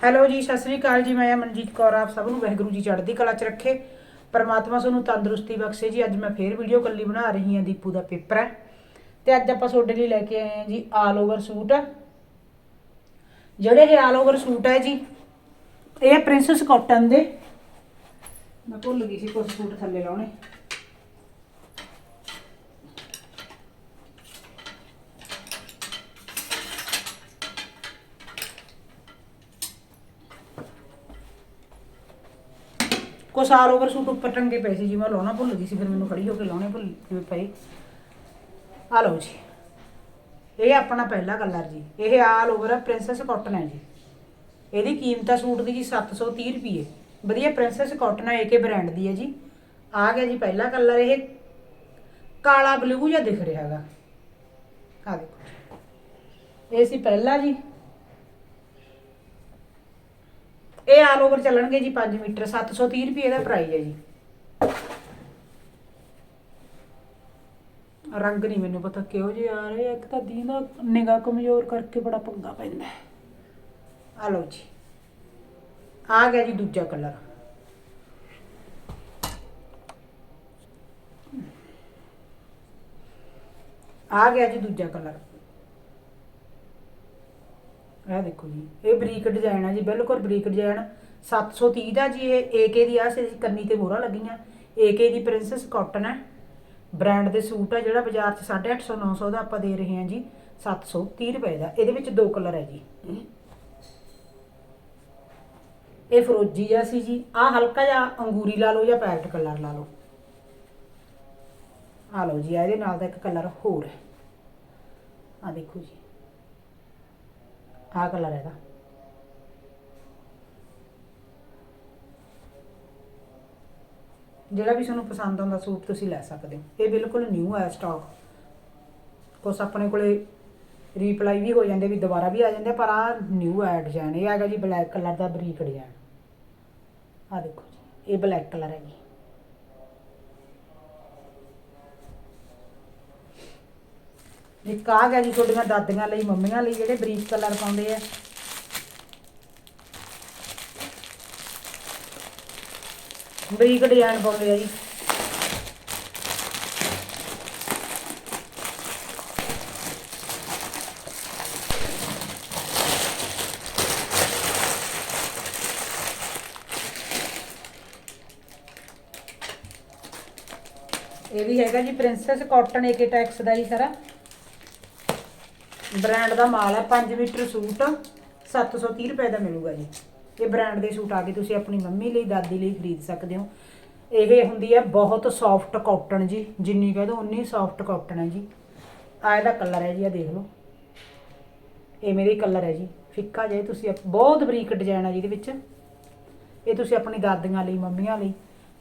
Hello ਜੀ, ਸਤਿ ਸ੍ਰੀ ਅਕਾਲ ਜੀ, ਮੈਂ ਮਨਜੀਤ ਕੌਰ, ਆਪ ਸਭ ਨੂੰ ਵਾਹਿਗੁਰੂ ਜੀ ਚੜ੍ਹਦੀ ਕਲਾ 'ਚ ਰੱਖੇ। ਪਰਮਾਤਮਾ ਤੁਹਾਨੂੰ ਤੰਦਰੁਸਤੀ ਬਖਸ਼ੇ ਜੀ। ਅੱਜ ਮੈਂ ਫੇਰ ਵੀਡੀਓ ਕੱਲੀ ਬਣਾ ਰਹੀ ਹਾਂ, ਦੀਪੂ ਦਾ ਪੇਪਰ ਹੈ। ਤੇ ਅੱਜ ਆਪਾਂ ਤੁਹਾਡੇ ਲਈ ਲੈ ਕੇ ਆਏ ਹਾਂ ਜੀ ਆਲ ਓਵਰ ਸੂਟ। ਜਿਹੜੇ ਇਹ ਆਲ ਓਵਰ ਸੂਟ ਹੈ ਜੀ, ਇਹ ਪ੍ਰਿੰਸਸ ਕਾਟਨ ਦੇ। ਮੈਂ ਭੁੱਲ ਗਈ ਸੀ ਕੁਝ ਸੂਟ ਥੱਲੇ ਲਾਉਣੇ। ਕੁਛ ਆਲ ਓਵਰ ਸੂਟ ਉੱਪਰ ਟੰਗੇ ਪਏ ਸੀ ਜੀ ਮੈਂ ਲਾਉਣਾ ਭੁੱਲ ਗਈ ਸੀ, ਫਿਰ ਮੈਨੂੰ ਖੜੀ ਹੋ ਕੇ ਲਾਉਣੇ ਭੁੱਲ ਗਏ ਪਏ। ਆ ਲਓ ਜੀ। ਇਹ ਆਪਣਾ ਪਹਿਲਾ ਕਲਰ ਜੀ। ਇਹ ਆਲ ਓਵਰ ਪ੍ਰਿੰਸੈਸ ਕਾਟਨ ਹੈ ਜੀ। ਇਹਦੀ ਕੀਮਤ ਆ ਸੂਟ ਦੀ ਜੀ 730 ਰੁਪਏ ਵਧੀਆ ਪ੍ਰਿੰਸੈਸ ਕਾਟਨ ਹੈ ਏਕੇ ਬ੍ਰਾਂਡ ਦੀ ਹੈ ਜੀ। ਆ ਗਿਆ ਜੀ ਪਹਿਲਾ ਕਲਰ ਇਹ। ਕਾਲਾ ਬਲੂ ਜਿਹਾ ਦਿਖ ਰਿਹਾ ਹੈਗਾ। ਆ ਦੇਖੋ ਇਹ ਸੀ ਪਹਿਲਾ ਜੀ ਇਹ ਆਲ ਓਵਰ ਚੱਲਣਗੇ ਜੀ 5 ਮੀਟਰ 730 ਰੁਪਏ ਦਾ ਪ੍ਰਾਈਸ ਹੈ ਜੀ। ਰੰਗ ਨਹੀਂ ਮੈਨੂੰ ਪਤਾ ਕਿਹੋ ਜਿਹੇ ਆ ਰਹੇ ਆ। ਇੱਕ ਤਾਂ ਦੀਂਦਾ ਨਿਗਾਹ ਕਮਜ਼ੋਰ ਕਰਕੇ ਬੜਾ ਪੰਗਾ ਪੈਂਦਾ ਆ ਲਓ ਜੀ। ਆ ਗਿਆ ਜੀ ਦੂਜਾ ਕਲਰ। ਆ ਗਿਆ ਜੀ ਦੂਜਾ ਕਲਰ। ਇਹ ਦੇਖੋ ਜੀ, ਇਹ ਬਰੀਕ ਡਿਜ਼ਾਈਨ ਆ ਜੀ, ਬਿਲਕੁਲ ਬਰੀਕ ਡਿਜ਼ਾਈਨ 730 ਦਾ ਜੀ ਇਹ ਏਕੇ ਦੀ ਆ ਸੀ ਕੰਨੀ ਤੇ ਮੋਹਰਾਂ ਲੱਗੀਆਂ। ਏਕੇ ਦੀ ਪ੍ਰਿੰਸੈਸ ਕਾਟਨ ਹੈ ਬ੍ਰਾਂਡ ਦੇ ਸੂਟ ਆ, ਜਿਹੜਾ ਬਾਜ਼ਾਰ 'ਚ 850 900 ਦਾ ਆਪਾਂ ਦੇ ਰਹੇ ਹਾਂ ਜੀ। 730 ਰੁਪਏ ਦਾ। ਇਹਦੇ ਵਿੱਚ ਦੋ ਕਲਰ ਹੈ ਜੀ। ਇਹ ਫਰੋਜੀ ਜਿਹਾ ਸੀ ਜੀ। ਆ ਹਲਕਾ ਜਿਹਾ ਅੰਗੂਰੀ ਲਾ ਲਓ ਜਾਂ ਪੈਰਟ ਕਲਰ ਲਾ ਲਓ। ਆ ਲਓ ਜੀ ਇਹਦੇ ਨਾਲ ਦਾ ਇੱਕ ਕਲਰ ਹੋਰ ਹੈ। ਆ ਦੇਖੋ ਜੀ। ਆਹ ਕਲਰ ਇਹਦਾ ਜਿਹੜਾ ਵੀ ਤੁਹਾਨੂੰ ਪਸੰਦ ਆਉਂਦਾ ਸੂਟ ਤੁਸੀਂ ਲੈ ਸਕਦੇ ਹੋ। ਇਹ ਬਿਲਕੁਲ ਨਿਊ ਹੈ ਸਟਾਕ ਕੁਛ ਆਪਣੇ ਕੋਲੇ ਰੀਪਲਾਈ ਵੀ ਹੋ ਜਾਂਦੇ ਵੀ ਦੁਬਾਰਾ ਵੀ ਆ ਜਾਂਦੇ ਪਰ ਆ ਨਿਊ ਹੈ ਡਿਜ਼ਾਈਨ ਇਹ ਹੈਗਾ ਜੀ ਬਲੈਕ ਕਲਰ ਦਾ ਬਰੀਕ ਡਿਜ਼ਾਈਨ ਆ ਦੇਖੋ ਜੀ, ਇਹ ਬਲੈਕ ਕਲਰ ਹੈ ਜੀ ਇੱਕ ਆ ਗਿਆ ਜੀ ਤੁਹਾਡੀਆਂ ਦਾਦੀਆਂ ਲਈ, ਮੰਮੀਆਂ ਲਈ ਜਿਹੜੇ ਬਰੀਕ ਕਲਰ ਪਾਉਂਦੇ ਆ। ਬਰੀਕ ਡਿਜ਼ਾਈਨ ਪਾਉਂਦੇ ਆ ਜੀ। ਇਹ ਵੀ ਹੈਗਾ ਜੀ ਪ੍ਰਿੰਸੈਸ ਕਾਟਨ ਏਕੇ ਟੈਕਸ ਦਾ ਜੀ ਸਾਰਾ। ਬ੍ਰਾਂਡ ਦਾ ਮਾਲ ਹੈ 5 ਮੀਟਰ ਸੂਟ 730 ਰੁਪਏ ਦਾ ਮਿਲੂਗਾ ਜੀ। ਇਹ ਬ੍ਰਾਂਡ ਦੇ ਸੂਟ ਆ ਕੇ ਤੁਸੀਂ ਆਪਣੀ ਮੰਮੀ ਲਈ, ਦਾਦੀ ਲਈ ਖਰੀਦ ਸਕਦੇ ਹੋ। ਇਹ ਹੁੰਦੀ ਹੈ ਬਹੁਤ ਸੌਫਟ ਕਾਟਨ ਜੀ, ਜਿੰਨੀ ਕਹਿ ਦੋ ਉਨੀ ਸੌਫਟ ਕਾਟਨ ਹੈ ਜੀ। ਆ ਇਹਦਾ ਕਲਰ ਹੈ ਜੀ ਆ ਦੇਖ ਲਓ। ਇਹ ਮੇਰੇ ਕਲਰ ਹੈ ਜੀ, ਫਿੱਕਾ ਜਿਹਾ। ਤੁਸੀਂ ਆਪ- ਬਹੁਤ ਬਰੀਕ ਡਿਜ਼ਾਈਨ ਹੈ ਇਹਦੇ ਵਿੱਚ। ਇਹ ਤੁਸੀਂ ਆਪਣੀ ਦਾਦੀਆਂ ਲਈ, ਮੰਮੀਆਂ ਲਈ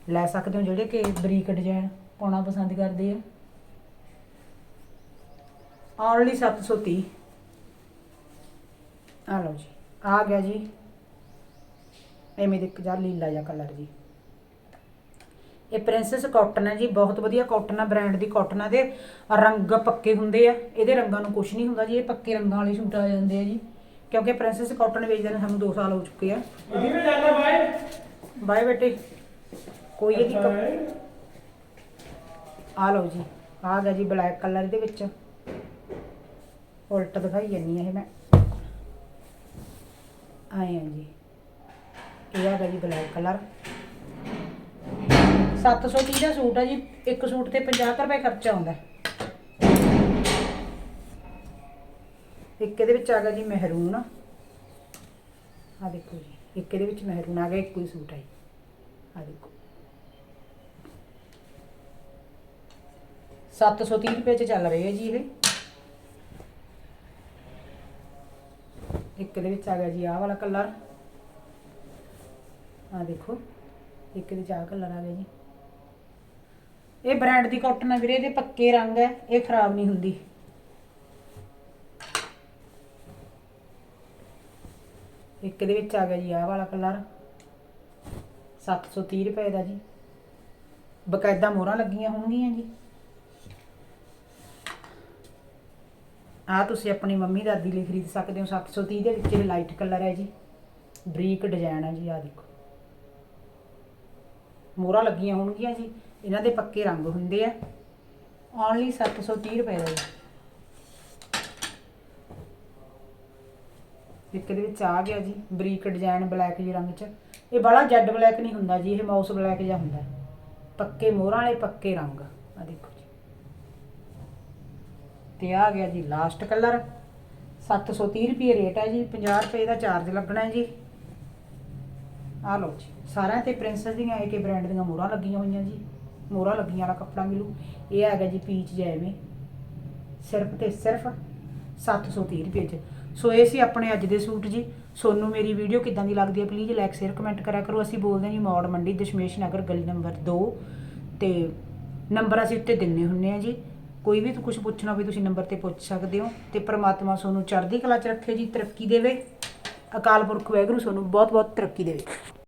ਲੈ ਸਕਦੇ ਹੋ ਜਿਹੜੇ ਕਿ ਬਰੀਕ ਡਿਜ਼ਾਈਨ ਪਾਉਣਾ ਪਸੰਦ ਕਰਦੇ ਆ। ਓਨਲੀ 730 ਆ ਲਓ ਜੀ। ਆ ਗਿਆ ਜੀ। ਐਵੇਂ ਦੇ ਇੱਕ ਜਾਂ ਲੀਲਾ ਜਿਹਾ ਕਲਰ ਜੀ। ਇਹ ਪ੍ਰਿੰਸੈਸ ਕਾਟਨ ਹੈ ਜੀ ਬਹੁਤ ਵਧੀਆ ਕਾਟਨ ਹੈ ਬ੍ਰਾਂਡ ਦੀ ਕਾਟਨ ਹੈ ਦੇ ਰੰਗ ਪੱਕੇ ਹੁੰਦੇ ਆ। ਇਹਦੇ ਰੰਗਾਂ ਨੂੰ ਕੁਝ ਨਹੀਂ ਹੁੰਦਾ ਜੀ ਇਹ ਪੱਕੇ ਰੰਗਾਂ ਵਾਲੇ ਸੂਟ ਆ ਜਾਂਦੇ ਆ ਜੀ। ਕਿਉਂਕਿ ਪ੍ਰਿੰਸੈਸ ਕਾਟਨ ਵੇਚਦੇ ਨੇ ਸਾਨੂੰ 2 ਸਾਲ ਹੋ ਚੁੱਕੇ ਆ। ਕਿਵੇਂ ਜਾਂਦਾ ਬਾਈ ਬਾਏ। ਬੇਟੇ। ਕੋਈ ਇਹਦੀ ਕ- ਆ ਲਓ ਜੀ ਆ ਗਿਆ ਜੀ ਬਲੈਕ ਕਲਰ ਇਹਦੇ ਵਿੱਚ। ਉਲਟ ਦਿਖਾਈ ਜਾਨੀ ਇਹ ਮੈਂ। ਆਏ ਹਾਂ ਜੀ। ਇਹ ਆ ਗਿਆ ਜੀ ਬਲੈਕ ਕਲਰ 730 ਦਾ ਸੂਟ ਆ ਜੀ, ਇੱਕ ਸੂਟ ਤੇ 50 ਕੁ ਰੁਪਏ ਖਰਚਾ ਆਉਂਦਾ। ਇੱਕ ਇਹਦੇ ਵਿੱਚ ਆ ਗਿਆ ਜੀ ਮਹਿਰੂਨ। ਆ ਦੇਖੋ ਜੀ, ਇੱਕ ਇਹਦੇ ਵਿੱਚ ਮਹਿਰੂਨ ਆ ਗਿਆ ਇੱਕੋ ਹੀ ਸੂਟ ਹੈ ਜੀ। ਆ ਦੇਖੋ। 730 ਰੁਪਏ ਚ ਚੱਲ ਰਹੀ ਹੈ ਜੀ ਇਹ। ਇੱਕ ਦੇ ਵਿੱਚ ਆ ਗਿਆ ਜੀ, ਆਹ ਵਾਲਾ ਕਲਰ ਆ ਦੇਖੋ, ਇੱਕ ਦੇ ਚ ਆਹ ਕਲਰ ਆ ਗਿਆ ਜੀ। ਇਹ ਬ੍ਰਾਂਡ ਦੀ ਕਾਟਨ ਹੈ ਵੀਰੇ, ਇਹਦੇ ਪੱਕੇ ਰੰਗ ਹੈ ਇਹ ਖਰਾਬ ਨਹੀਂ ਹੁੰਦੀ। ਇੱਕ ਦੇ ਵਿੱਚ ਆ ਗਿਆ ਜੀ, ਆਹ ਵਾਲਾ ਕਲਰ 730 ਰੁਪਏ ਦਾ ਜੀ। ਬਕਾਇਦਾ ਮੋਹਰਾਂ ਲੱਗੀਆਂ ਹੋਣਗੀਆਂ ਜੀ। ਆ ਤੁਸੀਂ ਆਪਣੀ ਮੰਮੀ ਦਾਦੀ ਲਈ ਖਰੀਦ ਸਕਦੇ ਹੋ 730 ਦੇ ਵਿੱਚ, ਇਹ ਲਾਈਟ ਕਲਰ ਹੈ ਜੀ। ਬਰੀਕ ਡਿਜ਼ਾਈਨ ਹੈ ਜੀ ਆ ਦੇਖੋ। ਮੋਹਰਾਂ ਲੱਗੀਆਂ ਹੋਣਗੀਆਂ ਜੀ, ਇਹਨਾਂ ਦੇ ਪੱਕੇ ਰੰਗ ਹੁੰਦੇ ਆ। ਓਨਲੀ 730 ਰੁਪਏ ਦਾ ਜੀ। ਇੱਕ ਦੇ ਵਿੱਚ ਆ ਗਿਆ ਜੀ, ਬਰੀਕ ਡਿਜ਼ਾਈਨ ਬਲੈਕ ਜੀ ਰੰਗ 'ਚ। ਇਹ ਬੜਾ ਜੈਡ ਬਲੈਕ ਨਹੀਂ ਹੁੰਦਾ ਜੀ, ਇਹ ਮਾਊਸ ਬਲੈਕ ਜਿਹਾ ਹੁੰਦਾ। ਪੱਕੇ ਮੋਹਰਾਂ ਵਾਲੇ ਪੱਕੇ ਰੰਗ ਆ ਦੇਖੋ। ਤੇ ਆ ਗਿਆ ਜੀ ਲਾਸਟ ਕਲਰ 730 ਰੁਪਏ ਰੇਟ ਹੈ ਜੀ 50 ਰੁਪਏ ਦਾ ਚਾਰਜ ਲੱਗਣਾ ਹੈ ਜੀ। ਆ ਲਓ ਜੀ, ਸਾਰਿਆਂ ਤੇ ਪ੍ਰਿੰਸਸ ਦੀਆਂ ਏਕੇ ਬ੍ਰਾਂਡ ਦੀਆਂ ਮੋਹਰਾਂ ਲੱਗੀਆਂ ਹੋਈਆਂ ਜੀ। ਮੋਹਰਾਂ ਲੱਗੀਆਂ ਵਾਲਾ ਕੱਪੜਾ ਮਿਲੂ। ਇਹ ਹੈਗਾ ਜੀ ਪੀਚ ਜੈਵੇਂ ਸਿਰਫ ਤੇ ਸਿਰਫ 730 ਰੁਪਏ ਚ। ਸੋ ਇਹ ਸੀ ਆਪਣੇ ਅੱਜ ਦੇ ਸੂਟ ਜੀ। ਸੋਨੂੰ ਮੇਰੀ ਵੀਡੀਓ ਕਿੱਦਾਂ ਦੀ ਲੱਗਦੀ ਹੈ ਪਲੀਜ਼ ਲਾਈਕ ਸ਼ੇਅਰ ਕਮੈਂਟ ਕਰਿਆ ਕਰੋ। ਅਸੀਂ ਬੋਲਦੇ ਹਾਂ ਜੀ ਮੌੜ ਮੰਡੀ ਦਸ਼ਮੇਸ਼ ਨਗਰ ਗਲੀ ਨੰਬਰ 2 ਤੇ ਨੰਬਰ ਅਸੀਂ ਉੱਤੇ ਦਿੰਨੇ ਹੁੰਨੇ ਆ ਜੀ। ਕੋਈ ਵੀ ਕੁਝ ਪੁੱਛਣਾ ਹੋਵੇ, ਤੁਸੀਂ ਨੰਬਰ ਤੇ ਪੁੱਛ ਸਕਦੇ ਹੋ ਤੇ ਪ੍ਰਮਾਤਮਾ ਸੋਨੂੰ ਚੜ੍ਹਦੀ ਕਲਾ ਚ ਰੱਖੇ ਜੀ, ਤਰੱਕੀ ਦੇਵੇ। ਅਕਾਲ ਪੁਰਖ ਵਾਹਿਗੁਰੂ ਸੋਨੂੰ ਬਹੁਤ ਬਹੁਤ ਤਰੱਕੀ ਦੇਵੇ।